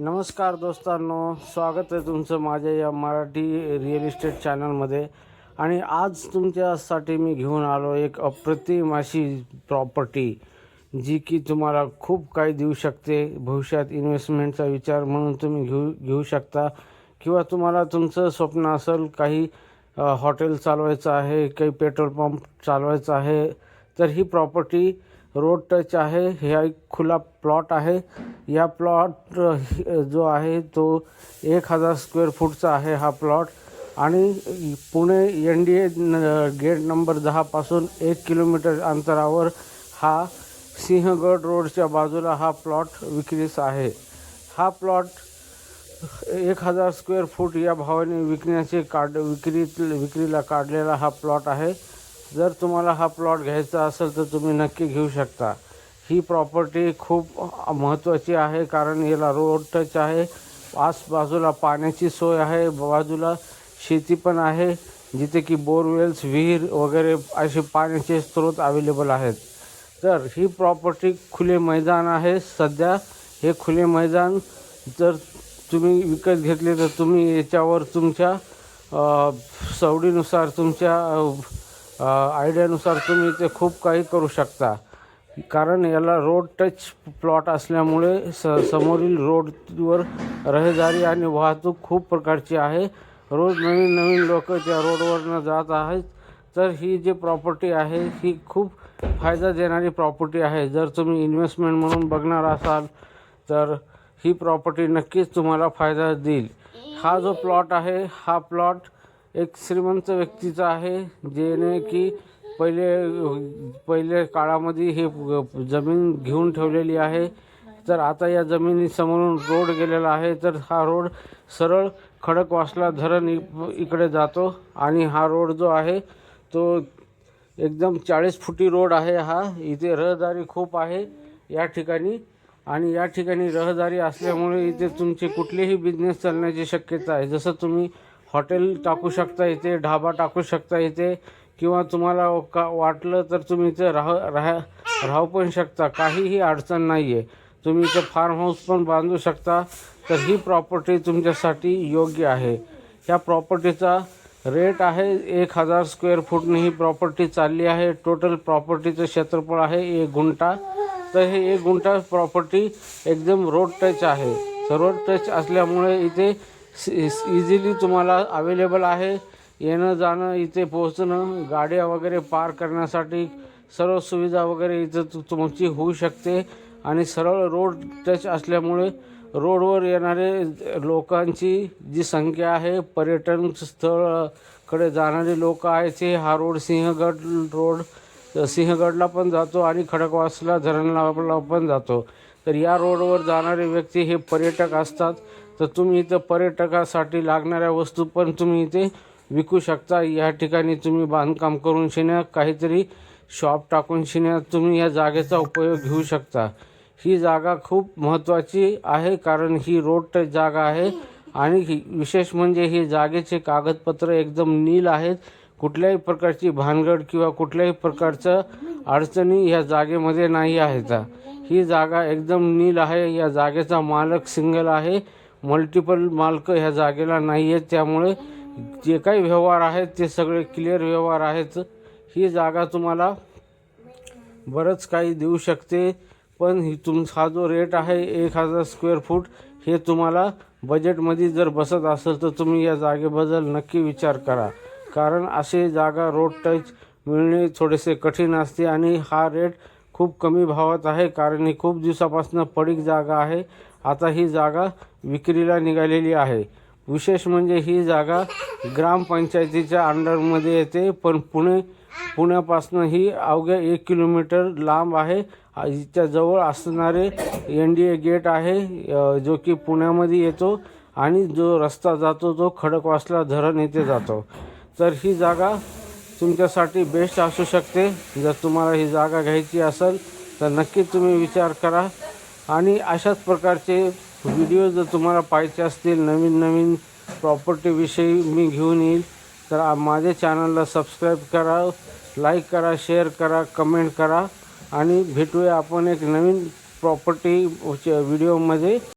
नमस्कार दोस्तांनो स्वागत आहे तुमचं माझ्या या मराठी रिअल इस्टेट चॅनलमध्ये आणि आज तुमच्यासाठी मी घेऊन आलो एक अप्रतिम अशी प्रॉपर्टी जी की तुम्हाला खूप काही देऊ शकते. भविष्यात इन्व्हेस्टमेंटचा विचार म्हणून तुम्ही घेऊ घेऊ शकता. किंवा तुम्हाला तुमचं स्वप्न असेल काही हॉटेल चालवायचं आहे काही पेट्रोल पंप चालवायचं आहे तर ही प्रॉपर्टी रोड टच आहे हे एक खुला प्लॉट आहे. या प्लॉट जो आहे तो एक हजार स्क्वेअर फूटचा आहे हा प्लॉट. आणि Pune N D A gate number दहापासून एक किलोमीटर अंतरावर हा सिंहगड रोडच्या बाजूला हा प्लॉट विक्रीस आहे. हा प्लॉट एक हजार स्क्वेअर फूट या भावाने विकण्याचे काढ विक्रीत विक्रीला काढलेला हा प्लॉट आहे. जर तुम्हाला हा प्लॉट घ्यायचा असेल तर तुम्ही नक्की घेऊ शकता. ही प्रॉपर्टी खूप महत्त्वाची आहे कारण याला रोड टच आहे आसबाजूला पाण्याची सोय आहे बाजूला शेती पण आहे जिथे की बोरवेल्स विहीर वगैरे असे पाण्याचे स्रोत अवेलेबल आहेत. तर ही प्रॉपर्टी खुले मैदान आहे. सध्या हे खुले मैदान जर तुम्ही विकत घेतले तर तुम्ही याच्यावर तुमच्या सवडीनुसार तुमच्या आयडियानुसार तुम्ही ते खूप काही करू शकता. कारण याला रोड टच प्लॉट असल्यामुळे स समोरील रोडवर रहदारी आणि वाहतूक खूप प्रकारची आहे. रोज नवीन नवीन लोक त्या रोडवरनं जात आहेत. तर ही जी प्रॉपर्टी आहे ही खूप फायदा देणारी प्रॉपर्टी आहे. जर तुम्ही इन्व्हेस्टमेंट म्हणून बघणार असाल तर ही प्रॉपर्टी नक्कीच तुम्हाला फायदा देईल. हा जो प्लॉट आहे हा प्लॉट एक श्रीमंत व्यक्तीचा आहे जेणे की पहिले पहिले काळामध्ये हे जमीन घेऊन ठेवलेली आहे. तर आता या जमिनीसमोरून रोड गेलेला आहे. तर हा रोड सरळ खडकवासला धरण इ- इकडे जातो आणि हा रोड जो आहे तो एकदम चाळीस फुटी रोड आहे हा. इथे रहदारी खूप आहे या ठिकाणी आणि या ठिकाणी रहदारी असल्यामुळे इथे तुमचे कुठलेही बिझनेस चालण्याची शक्यता आहे. जसं तुम्ही हॉटेल टाकू शकता इथे ढाबा टाकू शकता इथे किंवा तुम्हाला का वाटलं तर तुम्ही इथे राह राहा राहू पण शकता. काहीही अडचण नाही आहे तुम्ही इथे फार्म हाऊस पण बांधू शकता. तर ही प्रॉपर्टी तुमच्यासाठी योग्य आहे. ह्या प्रॉपर्टीचा रेट आहे एक हजार स्क्वेअर फूटने ही प्रॉपर्टी चालली आहे. टोटल प्रॉपर्टीचं क्षेत्रफळ आहे एक गुंठा. तर हे एक गुंठा प्रॉपर्टी एकदम रोड टच आहे. तर रोड टच असल्यामुळे इथे इझिली तुम्हाला अवेलेबल आहे. येणं जाणं इथे पोहोचणं गाड्या वगैरे पार करण्यासाठी सर्व सुविधा वगैरे इथं तु तुमची होऊ शकते. आणि सरळ रोड टच असल्यामुळे रोडवर येणारे लोकांची जी संख्या आहे पर्यटन स्थळकडे जाणारे लोक आहेत ते हा रोड सिंहगड रोड सिंहगडला पण जातो आणि खडकवासला धरणला पण जातो. तर या रोडवर जाणारे व्यक्ती हे पर्यटक असतात. तर तुम्ही इथं पर्यटकासाठी लागणाऱ्या वस्तू पण तुम्ही इथे विकू शकता. या ठिकाणी तुम्ही बांधकाम करून शिण्या काहीतरी शॉप टाकून शिण्या तुम्ही या जागेचा उपयोग घेऊ शकता. ही जागा खूप महत्त्वाची आहे कारण ही रोड टच जागा आहे आणि ही विशेष म्हणजे ही जागेचे कागदपत्र एकदम नील आहेत. कुठल्याही प्रकारची भानगड किंवा कुठल्याही प्रकारचं अडचणी ह्या जागेमध्ये नाही आहेत. ही जागा एकदम नील आहे. या जागेचा मालक सिंगल आहे. मल्टिपल मालक ह्या जागेला नाही आहेत त्यामुळे जे काही व्यवहार आहेत ते सगळे क्लिअर व्यवहार आहेत. ही जागा तुम्हाला बरंच काही देऊ शकते पण ही तुम हा जो रेट आहे एक हजार स्क्वेअर फूट हे तुम्हाला बजेटमध्ये जर बसत असेल तर तुम्ही या जागेबद्दल नक्की विचार करा. कारण असे जागा रोड टच मिळणे थोडेसे कठीण असते आणि हा रेट खूप कमी भावात आहे कारण ही खूप दिवसापासून पडीक जागा आहे. आता ही जागा विक्रीला निघालेली आहे. विशेष म्हणजे ही जागा ग्रामपंचायतीच्या अंडरमध्ये येते पण पुणे पुण्यापासून ही अवघ्या एक किलोमीटर लांब आहे. हिच्या जवळ असणारे एन डी ए गेट आहे जो की पुण्यामध्ये येतो आणि जो रस्ता जातो तो खडकवासला धरण येथे जातो. तर ही जागा तुमच्यासाठी बेस्ट असू शकते. जर तुम्हाला ही जागा घ्यायची असेल तर नक्की तुम्ही विचार करा. आणि अशाच प्रकारचे व्हिडिओ जर तुम्हाला पाहिजे असतील नवीन नवीन प्रॉपर्टीविषयी मी घेऊन येईल. तर माझ्या चॅनलला सबस्क्राईब करा लाईक करा शेअर करा कमेंट करा. आणि भेटूया आपण एक नवीन प्रॉपर्टी व्हिडिओमध्ये